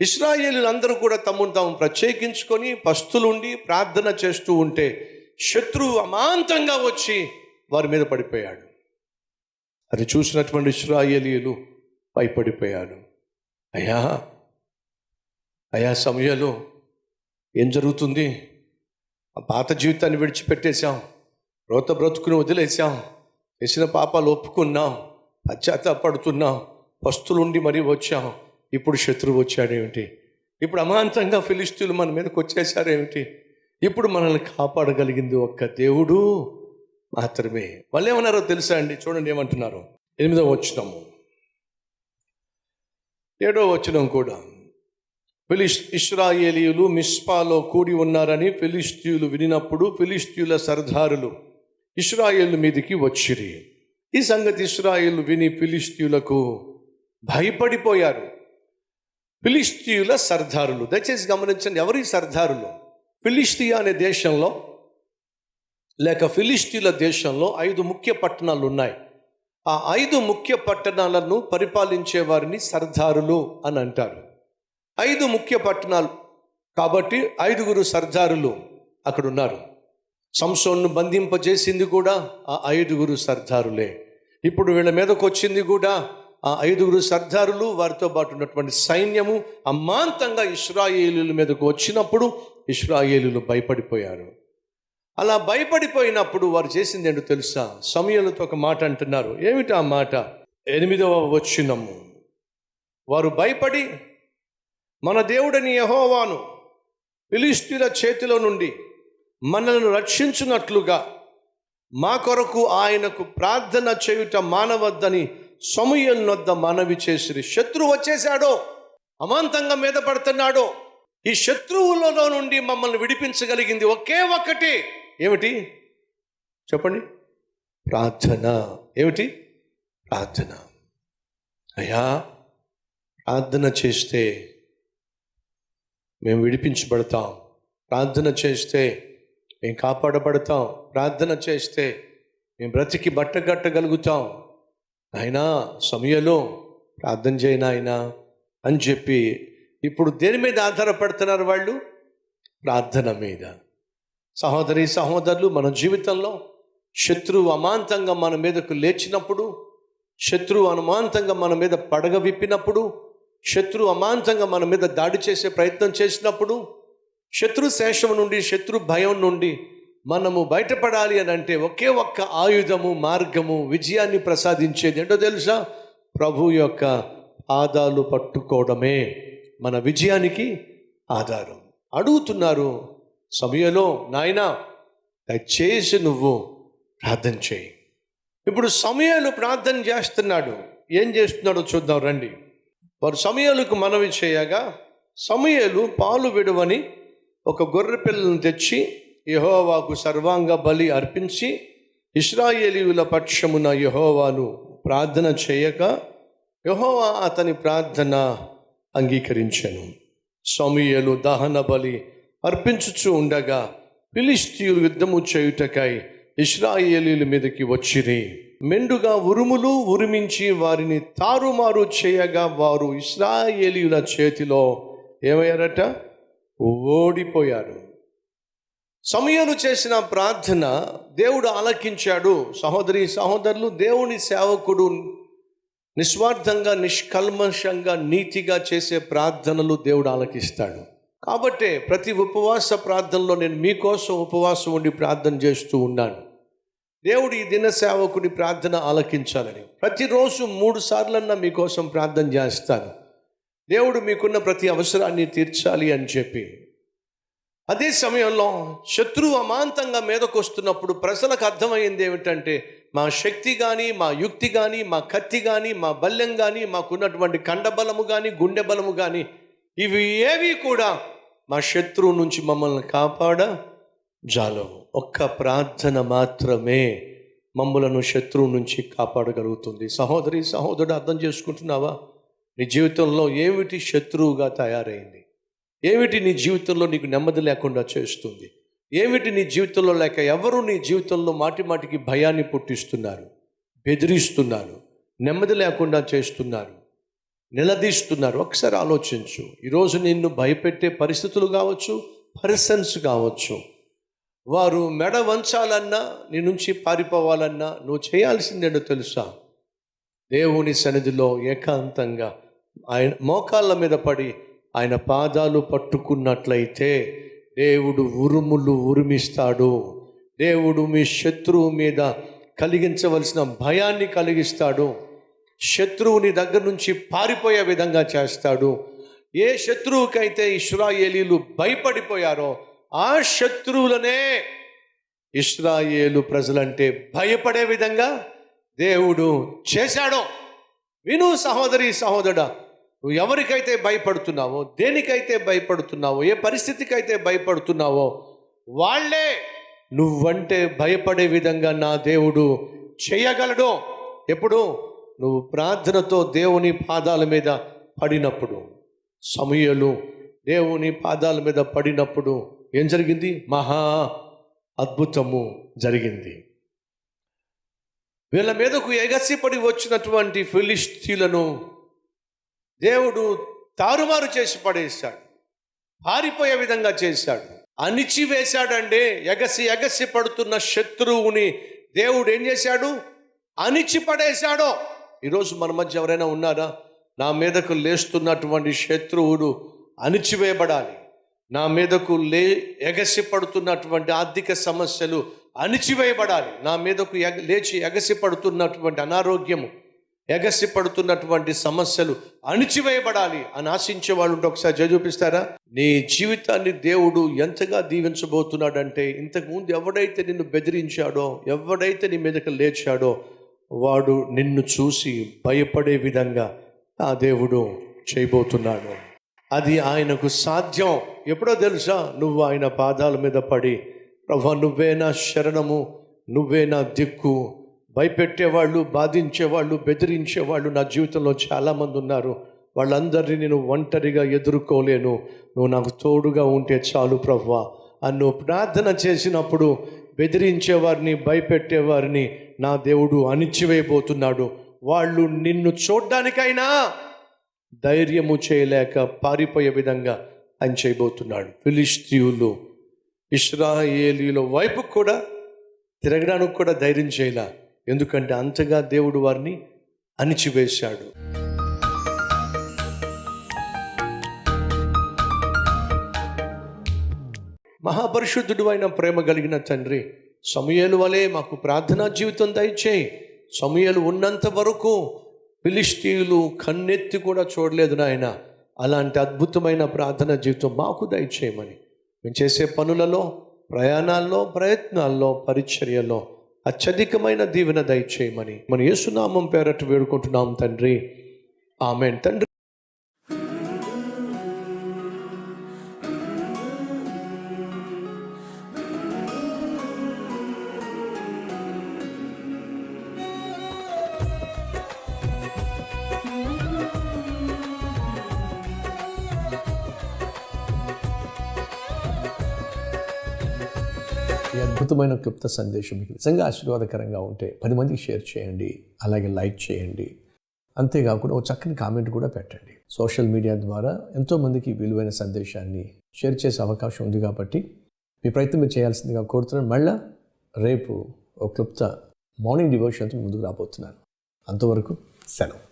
ఇస్రాయేలీలందరూ కూడా తమను తాము ప్రత్యేకించుకొని పస్తులుండి ప్రార్థన చేస్తూ ఉంటే శత్రువు అమాంతంగా వచ్చి వారి మీద పడిపోయాడు. అది చూసినటువంటి ఇస్రాయేలీలు భయపడిపోయాడు అయ్యా అయ్యా సమయంలో ఏం జరుగుతుంది? ఆ పాత జీవితాన్ని విడిచిపెట్టేశాం. రోత బ్రతుకుని వదిలేసాం చేసిన పాపాలు ఒప్పుకున్నాం. పశ్చాత్తాపడుతున్నాం. పస్తులుండి మరీ వచ్చాం. ఇప్పుడు శత్రువు వచ్చాడేమిటి ఇప్పుడు అమాంతంగా ఫిలిస్తీన్లు మన మీదకి వచ్చేసారేమిటి ఇప్పుడు మనల్ని కాపాడగలిగింది ఒక్క దేవుడు మాత్రమే. వాళ్ళు ఏమన్నారో తెలుసా అండి? చూడండి ఏమంటున్నారు. ఎనిమిదవ వచ్చినము ఏడో వచనం కూడా. ఫిలిస్ ఇస్రాయేలీయులు మిస్పాలో కూడి ఉన్నారని ఫిలిస్తీయులు వినినప్పుడు ఫిలిస్తీయుల సర్దారులు ఇస్రాయేల్ మీదికి వచ్చిరి. ఈ సంగతి ఇస్రాయేల్ విని ఫిలిస్తీయులకు భయపడిపోయారు. ఫిలిస్తీయుల సర్దారులు. దయచేసి గమనించండి ఎవరి సర్దారులు? ఫిలిస్తీయా అనే దేశంలో లేక ఫిలిస్తీన్ల దేశంలో ఐదు ముఖ్య పట్టణాలు ఉన్నాయి ఆ ఐదు ముఖ్య పట్టణాలను పరిపాలించే వారిని సర్దారులు అని అంటారు. ఐదు ముఖ్య పట్టణాలు కాబట్టి ఐదుగురు సర్దారులు అక్కడ ఉన్నారు సంసోన్ను బంధింపజేసింది కూడా ఆ ఐదుగురు సర్దారులే. ఇప్పుడు వీళ్ళ మీదకు వచ్చింది కూడా ఆ ఐదుగురు సర్దారులు వారితో పాటు ఉన్నటువంటి సైన్యము అమాంతంగా ఇస్రాయేలీల మీదకు వచ్చినప్పుడు ఇస్రాయేలీలు భయపడిపోయారు. అలా భయపడిపోయినప్పుడు వారు చేసింది ఏంటో తెలుసా? సమయంతో ఒక మాట అంటున్నారు. ఏమిటి ఆ మాట? ఎనిమిదవ వచ్చినము వారు భయపడి మన దేవుడని యహోవాను పిలిస్తుల చేతిలో నుండి మనల్ని రక్షించినట్లుగా మా కొరకు ఆయనకు ప్రార్థన చేయుట మానవద్దని సమూహల్ నొద్ద మనవి చేసిరి. శత్రువు వచ్చేశాడో. అమాంతంగా మీద పడుతున్నాడో. ఈ శత్రువులలో నుండి మమ్మల్ని విడిపించగలిగింది ఒకే ఒక్కటి. ఏమిటి? చెప్పండి. ప్రార్థన. ఏమిటి? ప్రార్థన. అయ్యా ప్రార్థన చేస్తే మేము విడిపించబడతాం. ప్రార్థన చేస్తే మేము కాపాడబడతాం. ప్రార్థన చేస్తే మేము బ్రతికి బట్టగట్టగలుగుతాం. అయినా సమయంలో ప్రార్థన చేయను ఆయన అని చెప్పి ఇప్పుడు దేని మీద ఆధారపడుతున్నారు వాళ్ళు? ప్రార్థన మీద. సహోదరి సహోదరులు మన జీవితంలో శత్రువు అమాంతంగా మన మీదకు లేచినప్పుడు శత్రువు అనుమాంతంగా మన మీద పడగ విప్పినప్పుడు శత్రువు అమాంతంగా మన మీద దాడి చేసే ప్రయత్నం చేసినప్పుడు శత్రు శేషం నుండి శత్రు భయం నుండి మనము బయటపడాలి అని అంటే ఒకే ఒక్క ఆయుధము మార్గము విజయాన్ని ప్రసాదించేది ఏంటో తెలుసా? ప్రభు యొక్క ఆదాలు పట్టుకోవడమే. మన విజయానికి ఆధారం. అడుగుతున్నారు సమయంలో నాయనా దయచేసి నువ్వు ప్రార్థన చేయి. ఇప్పుడు సమయాలు ప్రార్థన చేస్తున్నాడు. ఏం చేస్తున్నాడో చూద్దాం రండి. వారు సమయాలకు మనవి చేయగా సమయాలు పాలు విడవని ఒక గొర్రె పిల్లను తెచ్చి యహోవాకు సర్వాంగ బలి అర్పించి ఇస్రాయేలీయుల పక్షమున యహోవాను ప్రార్థన చేయక యహోవా అతని ప్రార్థన అంగీకరించాను. సమయలు దహన బలి అర్పించుచు ఉండగా ఫిలిస్తీయులు యుద్ధము చేయుటకై ఇస్రాయేలీల మీదకి వచ్చిరి. మెండుగా ఉరుములు ఉరిమించి వారిని తారుమారు చేయగా వారు ఇస్రాయేలీయుల చేతిలో ఏమయ్యారట? ఓడిపోయారు. సమయాలు చేసిన ప్రార్థన దేవుడు ఆలకించాడు. సహోదరి సహోదరులు దేవుని సేవకుడు నిస్వార్థంగా నిష్కల్మషంగా నీతిగా చేసే ప్రార్థనలు దేవుడు ఆలకిస్తాడు. కాబట్టే ప్రతి ఉపవాస ప్రార్థనలో నేను మీకోసం ఉపవాసం ఉండి ప్రార్థన చేస్తూ ఉన్నాను. దేవుడు ఈ దిన సేవకుడి ప్రార్థన ఆలకించాలని. ప్రతిరోజు మూడు సార్లన్నా మీకోసం ప్రార్థన చేస్తాను. దేవుడు మీకున్న ప్రతి అవసరాన్ని తీర్చాలి అని చెప్పి. అదే సమయంలో శత్రువు అమాంతంగా మీదకు వస్తున్నప్పుడు ప్రజలకు అర్థమైంది ఏమిటంటే మా శక్తి కానీ మా యుక్తి కానీ మా కత్తి కానీ మా బల్యం కానీ మాకున్నటువంటి కండబలము కానీ గుండె బలము కానీ ఇవి ఏవి కూడా మా శత్రువు నుంచి మమ్మల్ని కాపాడ జాలవు. ఒక్క ప్రార్థన మాత్రమే మమ్మలను శత్రువు నుంచి కాపాడగలుగుతుంది. సహోదరి సహోదరుడు అర్థం చేసుకుంటున్నావా? నీ జీవితంలో ఏమిటి శత్రువుగా తయారైంది? ఏమిటి నీ జీవితంలో నీకు నెమ్మది లేకుండా చేస్తుంది? ఏమిటి నీ జీవితంలో లేక ఎవరు నీ జీవితంలో మాటి మాటికి భయాన్ని పుట్టిస్తున్నారు? బెదిరిస్తున్నారు? నెమ్మది లేకుండా చేస్తున్నారు? నిలదీస్తున్నారు? ఒకసారి ఆలోచించు. ఈరోజు నిన్ను భయపెట్టే పరిస్థితులు కావచ్చు పర్సన్స్ కావచ్చు. వారు మెడ వంచాలన్నా నీ నుంచి పారిపోవాలన్నా నువ్వు చేయాల్సిందేంటో తెలుసా? దేవుని సన్నిధిలో ఏకాంతంగా ఆయన మోకాళ్ళ మీద పడి ఆయన పాదాలు పట్టుకున్నట్లయితే దేవుడు ఉరుములు ఉరిమిస్తాడు. దేవుడు మీ శత్రువు మీద కలిగించవలసిన భయాన్ని కలిగిస్తాడు. శత్రువుని దగ్గర నుంచి పారిపోయే విధంగా చేస్తాడు. ఏ శత్రువుకైతే ఇస్రాయేలీలు భయపడిపోయారో ఆ శత్రువులనే ఇస్రాయేలు ప్రజలంటే భయపడే విధంగా దేవుడు చేశాడో. విను సహోదరి సహోదరుడా నువ్వు ఎవరికైతే భయపడుతున్నావో దేనికైతే భయపడుతున్నావో ఏ పరిస్థితికైతే భయపడుతున్నావో వాళ్ళే నువ్వంటే భయపడే విధంగా నా దేవుడు చేయగలడు. ఎప్పుడు? నువ్వు ప్రార్థనతో దేవుని పాదాల మీద పడినప్పుడు. సమయలు దేవుని పాదాల మీద పడినప్పుడు ఏం జరిగింది? మహా అద్భుతము జరిగింది. వీళ్ళ మీదకు ఎగసిపడి వచ్చినటువంటి ఫిలిస్తీలను దేవుడు తారుమారు చేసి పడేశాడు. పారిపోయే విధంగా చేశాడు. అణిచివేశాడండి ఎగసి ఎగసి పడుతున్న శత్రువుని దేవుడు ఏం చేశాడు? అణిచి పడేశాడో. ఈరోజు మన మధ్య ఎవరైనా ఉన్నారా? నా మీదకు లేస్తున్నటువంటి శత్రువుడు అణిచివేయబడాలి. నా మీదకు లే ఎగసి పడుతున్నటువంటి ఆర్థిక సమస్యలు అణిచివేయబడాలి. నా మీదకు ఎగ లేచి ఎగసి పడుతున్నటువంటి అనారోగ్యము ఎగసి పడుతున్నటువంటి సమస్యలు అణిచివేయబడాలి అని ఆశించే వాళ్ళు ఉంటే ఒకసారి జయ చూపిస్తారా? నీ జీవితాన్ని దేవుడు ఎంతగా దీవించబోతున్నాడంటే ఇంతకుముందు ఎవడైతే నిన్ను బెదిరించాడో ఎవడైతే నీ మీదకి లేచాడో వాడు నిన్ను చూసి భయపడే విధంగా ఆ దేవుడు చేయబోతున్నాడు. అది ఆయనకు సాధ్యం. ఎప్పుడో తెలుసా? నువ్వు ఆయన పాదాల మీద పడి ప్రభా నువ్వే నా శరణము నువ్వే నా దిక్కు భయపెట్టేవాళ్ళు బాధించేవాళ్ళు బెదిరించేవాళ్ళు నా జీవితంలో చాలామంది ఉన్నారు. వాళ్ళందరినీ నేను ఒంటరిగా ఎదుర్కోలేను. నువ్వు నాకు తోడుగా ఉంటే చాలు ప్రవ్వా. అని నువ్వు ప్రార్థన చేసినప్పుడు బెదిరించేవారిని భయపెట్టేవారిని నా దేవుడు అణిచివేయబోతున్నాడు. వాళ్ళు నిన్ను చూడ్డానికైనా ధైర్యము చేయలేక పారిపోయే విధంగా ఆయన చేయబోతున్నాడు. ఫిలిస్తీయులు ఇస్రాయేలీల వైపు కూడా తిరగడానికి కూడా ధైర్యం చేయలే. ఎందుకంటే అంతగా దేవుడు వారిని అణిచివేశాడు. మహాపరిశుద్ధుడు అయిన ప్రేమ కలిగిన తండ్రి సమయలు వలె మాకు ప్రార్థనా జీవితం దయచేయి. సమయాలు ఉన్నంత వరకు ఫిలిస్తీయులు కన్నెత్తి కూడా చూడలేదు నాయన. అలాంటి అద్భుతమైన ప్రార్థన జీవితం మాకు దయచేయమని. మేము చేసే పనులలో ప్రయాణాల్లో ప్రయత్నాల్లో పరిచర్యలో అత్యధికమైన దీవెన దయచేయమని మన యేసునామం పేరట్టు వేడుకుంటున్నాం తండ్రి. ఆమెన్. తండ్రి ఈ అద్భుతమైన క్లుప్త సందేశం మీకు నిజంగా ఆశీర్వాదకరంగా ఉంటే పది మందికి షేర్ చేయండి అలాగే లైక్ చేయండి. అంతేకాకుండా ఒక చక్కని కామెంట్ కూడా పెట్టండి. సోషల్ మీడియా ద్వారా ఎంతోమందికి విలువైన సందేశాన్ని షేర్ చేసే అవకాశం ఉంది కాబట్టి మీ ప్రయత్నం మీరు చేయాల్సిందిగా కోరుతున్నాను. మళ్ళా రేపు ఒక క్లుప్త మార్నింగ్ డివోషన్తో ముందుకు రాబోతున్నాను. అంతవరకు సెలవు.